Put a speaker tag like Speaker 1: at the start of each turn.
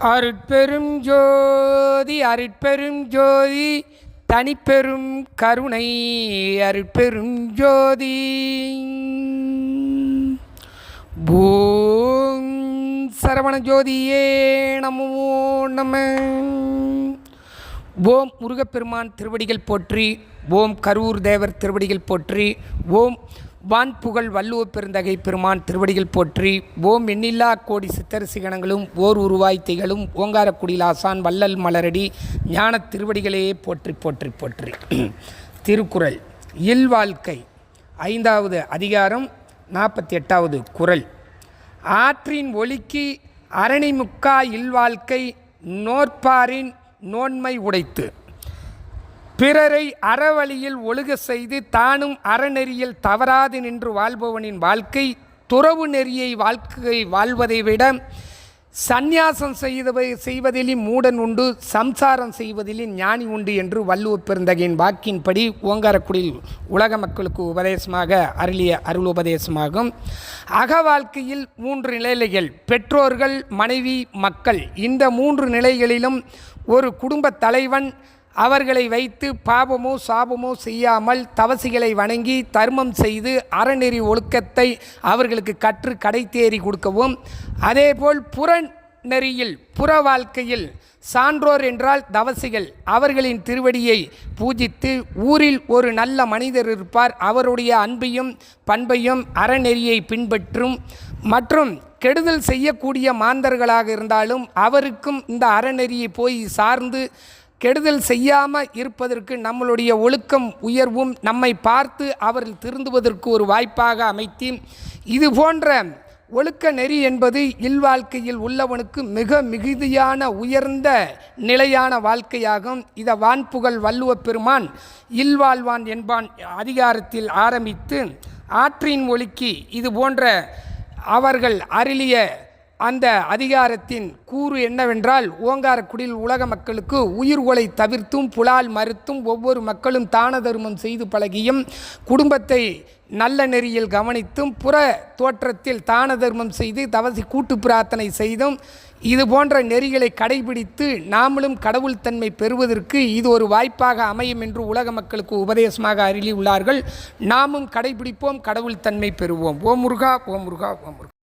Speaker 1: அருட்பெரும் ஜோதி அருட்பெரும் ஜோதி தனிப்பெரும் கருணை அருட்பெரும் ஜோதி. பூம் சரவண ஜோதியே நமோ நம. ஓம் முருகப்பெருமான் திருவடிகள் போற்றி ஓம் கரூர் தேவர் திருவடிகள் போற்றி ஓம் வான் புகழ் வள்ளுவ பெருந்தகை பெருமான் திருவடிகள் போற்றி ஓம் எண்ணில்லா கோடி சித்தரசிகணங்களும் ஓர் உருவாய் திகழும் ஓங்காரக்குடியில் ஆசான் வள்ளல் மலரடி ஞான திருவடிகளையே போற்றி போற்றி போற்றி. திருக்குறள் இல்வாழ்க்கை ஐந்தாவது அதிகாரம் நாற்பத்தி எட்டாவது குறள். ஆற்றின் ஒலிக்கு அரணிமுக்கா இல்வாழ்க்கை நோற்பாரின் நோன்மை உடைத்து. பிறரை அறவழியில் ஒழுக செய்து தானும் அறநெறியில் தவறாது நின்று வாழ்பவனின் வாழ்க்கை துறவு நெறியை வாழ்க்கை வாழ்வதை விட சந்நியாசம் செய்தவை செய்வதிலும் மூடன் உண்டு சம்சாரம் செய்வதிலும் ஞானி உண்டு என்று வள்ளுவ பெருந்தகையின் வாக்கின்படி ஓங்காரக்குடியில் உலக மக்களுக்கு உபதேசமாக அருளிய அருள் உபதேசமாகும் அக வாழ்க்கையில் மூன்று நிலைகள். பெற்றோர்கள் மனைவி மக்கள். இந்த மூன்று நிலைகளிலும் ஒரு குடும்ப தலைவன் அவர்களை வைத்து பாவமோ சாபமோ செய்யாமல் தவசிகளை வணங்கி தர்மம் செய்து அறநெறி ஒழுக்கத்தை அவர்களுக்கு கற்று கடை தேறி கொடுக்கவும் அதேபோல் புற நெறியில் புற வாழ்க்கையில் சான்றோர் என்றால் தவசிகள். அவர்களின் திருவடியை பூஜித்து ஊரில் ஒரு நல்ல மனிதர் இருப்பார். அவருடைய அன்பையும் பண்பையும் அறநெறியை பின்பற்றும் மற்றும் கெடுதல் செய்யக்கூடிய மாந்தர்களாக இருந்தாலும் அவருக்கும் இந்த அறநெறியை போய் சார்ந்து கெடுதல் செய்யாமல் இருப்பதற்கு நம்மளுடைய ஒழுக்கம் உயர்வும் நம்மை பார்த்து அவர்கள் திருந்துவதற்கு ஒரு வாய்ப்பாக அமைத்தி இது போன்ற ஒழுக்க நெறி என்பது இல்வாழ்க்கையில் உள்ளவனுக்கு மிக மிகுதியான உயர்ந்த நிலையான வாழ்க்கையாகும். இதை வான்புகழ் வள்ளுவ பெருமான் இல்வாழ்வான் என்பான் அதிகாரத்தில் ஆரம்பித்து ஆற்றின் ஒழுக்கி இது போன்ற அவர்கள் அருளிய அந்த அதிகாரத்தின் கூறு என்னவென்றால் ஓங்காரக்குடியில் உலக மக்களுக்கு உயிர்கொலை தவிர்த்தும் புலால் மறுத்தும் ஒவ்வொரு மக்களும் தான தர்மம் செய்து பழகியும் குடும்பத்தை நல்ல நெறியில் கவனித்தும் புற தோற்றத்தில் தான தர்மம் செய்து தவசி கூட்டு பிரார்த்தனை செய்தும் இது போன்ற நெறிகளை கடைபிடித்து நாமளும் கடவுள் தன்மை பெறுவதற்கு இது ஒரு வாய்ப்பாக அமையும் என்று உலக மக்களுக்கு உபதேசமாக அருளி உள்ளார்கள் நாமும் கடைபிடிப்போம் கடவுள் தன்மை பெறுவோம். ஓம் முருகா ஓம் முருகா ஓம் முருகா.